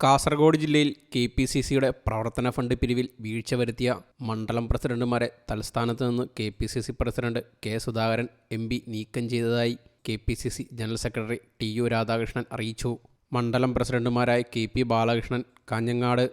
കാസർഗോഡ് ജില്ലയിൽ K P C സിയുടെ പ്രവർത്തന ഫണ്ട് പിരിവിൽ വീഴ്ച വരുത്തിയ മണ്ഡലം പ്രസിഡന്റുമാരെ തലസ്ഥാനത്ത് നിന്ന് K P C C president K Sudhakaran M P നീക്കം ചെയ്തതായി K P C C general secretary T U Radhakrishnan അറിയിച്ചു. മണ്ഡലം പ്രസിഡന്റുമാരായ K P Balakrishnan Kanhangad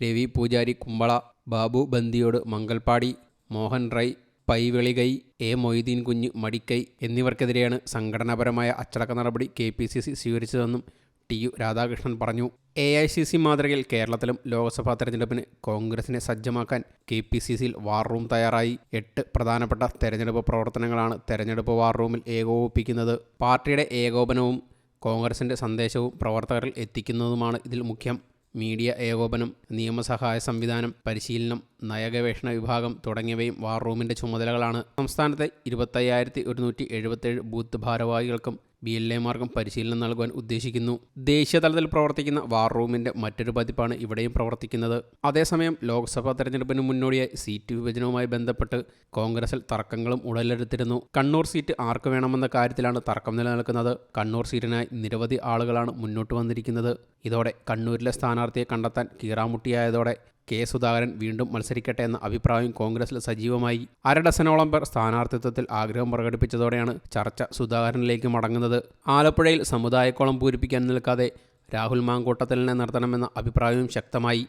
Ravi Poojari Kumbla Babu Bandiyod Mangalpady Mohan Rai Paivalike A Moideen Kunju Madikai എന്നിവർക്കെതിരെയാണ് സംഘടനാപരമായ അച്ചടക്ക നടപടി K P C C സ്വീകരിച്ചതെന്നും T U Radhakrishnan പറഞ്ഞു. A I C C മാതൃകയിൽ കേരളത്തിലും ലോക്സഭാ തെരഞ്ഞെടുപ്പിന് കോൺഗ്രസിനെ സജ്ജമാക്കാൻ കെ പി സി സിയിൽ വാർ റൂം തയ്യാറായി. എട്ട് പ്രധാനപ്പെട്ട തെരഞ്ഞെടുപ്പ് പ്രവർത്തനങ്ങളാണ് തെരഞ്ഞെടുപ്പ് വാർ റൂമിൽ ഏകോപിപ്പിക്കുന്നത്. പാർട്ടിയുടെ ഏകോപനവും കോൺഗ്രസിന്റെ സന്ദേശവും പ്രവർത്തകരിൽ എത്തിക്കുന്നതുമാണ് ഇതിൽ മുഖ്യം. മീഡിയ ഏകോപനം നിയമസഹായ സംവിധാനം പരിശീലനം നയഗവേഷണ വിഭാഗം തുടങ്ങിയവയും വാർ റൂമിന്റെ ചുമതലകളാണ്. സംസ്ഥാനത്തെ ഇരുപത്തയ്യായിരത്തി ഒരുന്നൂറ്റി എഴുപത്തേഴ് ബൂത്ത് ഭാരവാഹികൾക്കും ബി എൽ എമാർക്കും പരിശീലനം നൽകുവാൻ ഉദ്ദേശിക്കുന്നു. ദേശീയതലത്തിൽ പ്രവർത്തിക്കുന്ന വാർ റൂമിന്റെ മറ്റൊരു പതിപ്പാണ് ഇവിടെയും പ്രവർത്തിക്കുന്നത്. അതേസമയം ലോക്സഭാ തെരഞ്ഞെടുപ്പിന് മുന്നോടിയായി സീറ്റ് വിഭജനവുമായി ബന്ധപ്പെട്ട് കോൺഗ്രസിൽ തർക്കങ്ങളും ഉടലെടുത്തിരുന്നു. കണ്ണൂർ സീറ്റ് ആർക്ക് വേണമെന്ന കാര്യത്തിലാണ് തർക്കം നിലനിൽക്കുന്നത്. കണ്ണൂർ സീറ്റിനായി നിരവധി ആളുകളാണ് മുന്നോട്ട് വന്നിരിക്കുന്നത്. ഇതോടെ കണ്ണൂരിലെ സ്ഥാനാർത്ഥിയെ കണ്ടെത്താൻ കീറാമുട്ടിയായതോടെ കെ സുധാകരൻ വീണ്ടും മത്സരിക്കട്ടെ എന്ന അഭിപ്രായം കോൺഗ്രസിൽ സജീവമായി. അരഡസനോളം പേർ സ്ഥാനാർത്ഥിത്വത്തിൽ ആഗ്രഹം പ്രകടിപ്പിച്ചതോടെയാണ് ചർച്ച സുധാകരനിലേക്ക് മടങ്ങുന്നത്. ആലപ്പുഴയിൽ സമുദായക്കോളം പൂരിപ്പിക്കാൻ നിൽക്കാതെ രാഹുൽ മാങ്കൂട്ടത്തിലിനെ നിർത്തണമെന്ന അഭിപ്രായവും ശക്തമായി.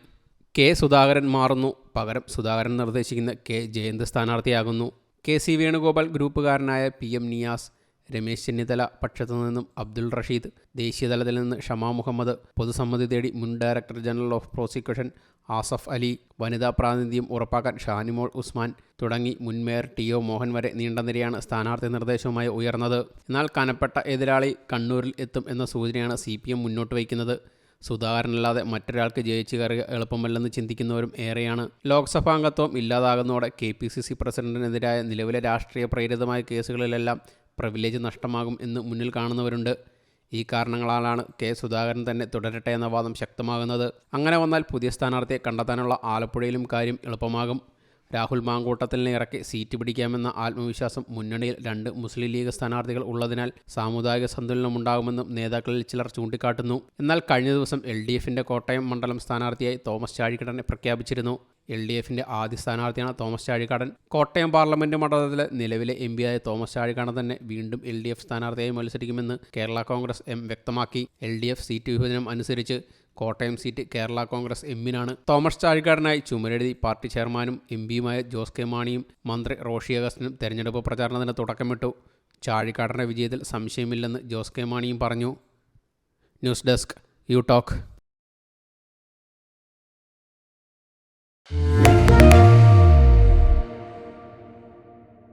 കെ സുധാകരൻ മാറുന്നു. പകരം സുധാകരൻ നിർദ്ദേശിക്കുന്ന കെ ജയന്ത് സ്ഥാനാർത്ഥിയാകുന്നു. കെ സി വേണുഗോപാൽ ഗ്രൂപ്പുകാരനായ പി എം നിയാസ് രമേശ് ചെന്നിത്തല പക്ഷത്തു നിന്നും അബ്ദുൾ റഷീദ് ദേശീയതലത്തിൽ നിന്ന് ഷമാ മുഹമ്മദ് പൊതുസമ്മതി തേടി മുൻ director general of prosecution Asaf Ali വനിതാ പ്രാതിനിധ്യം ഉറപ്പാക്കാൻ ഷാനിമോൾ ഉസ്മാൻ തുടങ്ങി മുൻ മേയർ ടി ഒ മോഹൻ വരെ നീണ്ട നിരയാണ് സ്ഥാനാർത്ഥി നിർദ്ദേശവുമായി ഉയർന്നത്. എന്നാൽ കനപ്പെട്ട എതിരാളി കണ്ണൂരിൽ എത്തും എന്ന സൂചനയാണ് സി പി എം മുന്നോട്ട് വയ്ക്കുന്നത്. സുധാകരനല്ലാതെ മറ്റൊരാൾക്ക് ജയിച്ചു കയറുക എളുപ്പമല്ലെന്ന് ചിന്തിക്കുന്നവരും ഏറെയാണ്. ലോക്സഭാംഗത്വം ഇല്ലാതാകുന്നതോടെ കെ പി സി സി പ്രസിഡന്റിനെതിരായ നിലവിലെ രാഷ്ട്രീയ പ്രേരിതമായ കേസുകളിലെല്ലാം പ്രിവിലേജ് നഷ്ടമാകും എന്ന് മുന്നിൽ കാണുന്നവരുണ്ട്. ഈ കാരണങ്ങളാലാണ് കെ സുധാകരൻ തന്നെ തുടരട്ടെ എന്ന വാദം ശക്തമാകുന്നത്. അങ്ങനെ വന്നാൽ പുതിയ സ്ഥാനാർത്ഥിയെ കണ്ടെത്താനുള്ള ആലപ്പുഴയിലും കാര്യം എളുപ്പമാകും. രാഹുൽ മാങ്കൂട്ടത്തിലിനെ ഇറക്കി സീറ്റ് പിടിക്കാമെന്ന ആത്മവിശ്വാസം മുന്നണിയിൽ രണ്ട് മുസ്ലിം ലീഗ് സ്ഥാനാർത്ഥികൾ ഉള്ളതിനാൽ സാമുദായിക സന്തുലനമുണ്ടാകുമെന്നും നേതാക്കളിൽ ചിലർ ചൂണ്ടിക്കാട്ടുന്നു. എന്നാൽ കഴിഞ്ഞ ദിവസം എൽ കോട്ടയം മണ്ഡലം സ്ഥാനാർത്ഥിയായി തോമസ് ചാഴിക്കടനെ പ്രഖ്യാപിച്ചിരുന്നു. എൽ ഡി എഫിന്റെ ആദ്യ സ്ഥാനാർത്ഥിയാണ് തോമസ് ചാഴിക്കാടൻ. കോട്ടയം പാർലമെന്റ് മണ്ഡലത്തിലെ നിലവിലെ എം പിയായ തോമസ് ചാഴിക്കാടൻ തന്നെ വീണ്ടും എൽ ഡി എഫ് സ്ഥാനാർത്ഥിയായി മത്സരിക്കുമെന്ന് കേരള കോൺഗ്രസ് എം വ്യക്തമാക്കി. എൽ ഡി എഫ് സീറ്റ് വിഭജനം അനുസരിച്ച് കോട്ടയം സീറ്റ് കേരള കോൺഗ്രസ് എമ്മിനാണ്. തോമസ് ചാഴിക്കാടനായി ചുമരെഴുതി പാർട്ടി ചെയർമാനും എം പിയുമായ ജോസ് കെ മാണിയും മന്ത്രി റോഷി അഗസ്റ്റിനും തെരഞ്ഞെടുപ്പ് പ്രചാരണത്തിന് തുടക്കമിട്ടു. ചാഴിക്കാടന്റെ വിജയത്തിൽ സംശയമില്ലെന്ന് ജോസ് കെ മാണിയും പറഞ്ഞു. News desk you talk. Thank.